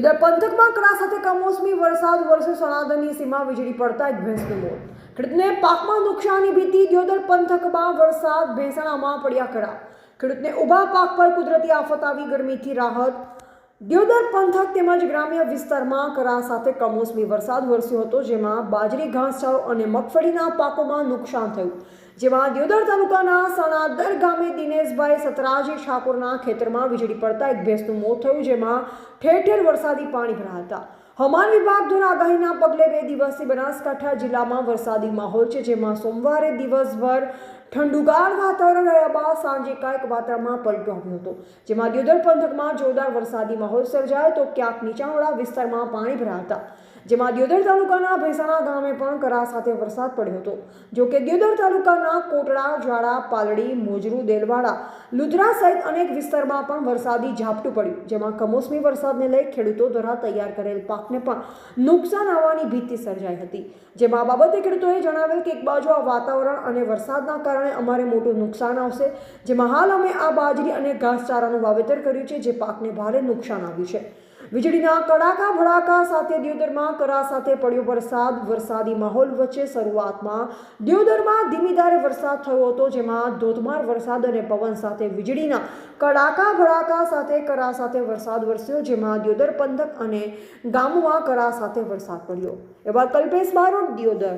દિયોદર પંથકમાં કડા સાથે કમોસમી વરસાદ વરસે સણાદની સીમા વીજળી પડતા એક ભેંસનું મોત. ખેડૂતને પાકમાં નુકસાની ભીતિ, દિયોદર પંથકમાં વરસાદ ભેંસણામાં પડ્યા કડા. ખેડૂતને ઊભા પાક પર કુદરતી આફત આવી, ગરમીથી રાહત દિયોદર પંથક તેમજ ગ્રામ્ય વિસ્તારમાં કરા સાથે કમોસમી વરસાદ વરસ્યો હતો, જેમાં બાજરી, ઘાસચારો અને મગફળીના પાકોમાં નુકસાન થયું. જેમાં દિયોદર તાલુકાના સણાદર ગામે દિનેશભાઈ સતરાજી ઠાકોરના ખેતરમાં વીજળી પડતા એક ભેંસનું મોત થયું, જેમાં ઠેર ઠેર વરસાદી પાણી ભરાયા હતા. હવામાન વિભાગ દ્વારા આગાહીના પગલે બે દિવસથી બનાસકાંઠા જિલ્લામાં વરસાદી માહોલ છે, જેમાં સોમવારે દિવસભર ઠંડુગાર વાતાવરણ રહ્યા બાદ સાંજે કાંઈક વાતાવરણમાં પલટો આવ્યો હતો. જેમાં દિયોદર પંથકમાં જોરદાર વરસાદી માહોલ સર્જાયો તો ક્યાંક નીચાણવાળા વિસ્તારમાં પાણી ભરાતા જેમાં દિયોદર તાલુકાના ભેસાણા ગામે પણ કરા સાથે વરસાદ પડ્યો હતો. જો કે દિયોદર તાલુકાના કોટડા, જ્વાળા, પાલડી, મોજરૂ, દેલવાડા, લુધરા સહિત અનેક વિસ્તારમાં પણ વરસાદી ઝાપટું પડ્યું, જેમાં કમોસમી વરસાદને લઈ ખેડૂતો દ્વારા તૈયાર કરેલ પાકને પણ નુકસાન આવવાની ભીતિ સર્જાઈ હતી. જેમાં બાબતે ખેડૂતોએ જણાવેલ કે એક બાજુ આ વાતાવરણ અને વરસાદના કારણે અમારે મોટું નુકસાન આવશે, જેમાં હાલ અમે આ બાજરી અને ઘાસચારાનું વાવેતર કર્યું છે, જે પાકને ભારે નુકસાન આવ્યું છે. વીજળીના કડાકા ભડાકા સાથે દિયોદરમાં કરા સાથે પડ્યો વરસાદ. વરસાદી માહોલ વચ્ચે શરૂઆતમાં દિયોદરમાં ધીમીધારે વરસાદ થયો હતો, જેમાં ધોધમાર વરસાદ અને પવન સાથે વીજળીના કડાકા ભડાકા સાથે કરા સાથે વરસાદ વરસ્યો, જેમાં દિયોદર પંથક અને ગામમાં કરા સાથે વરસાદ પડ્યો. એવા કલ્પેશ બારોટ, દિયોદર.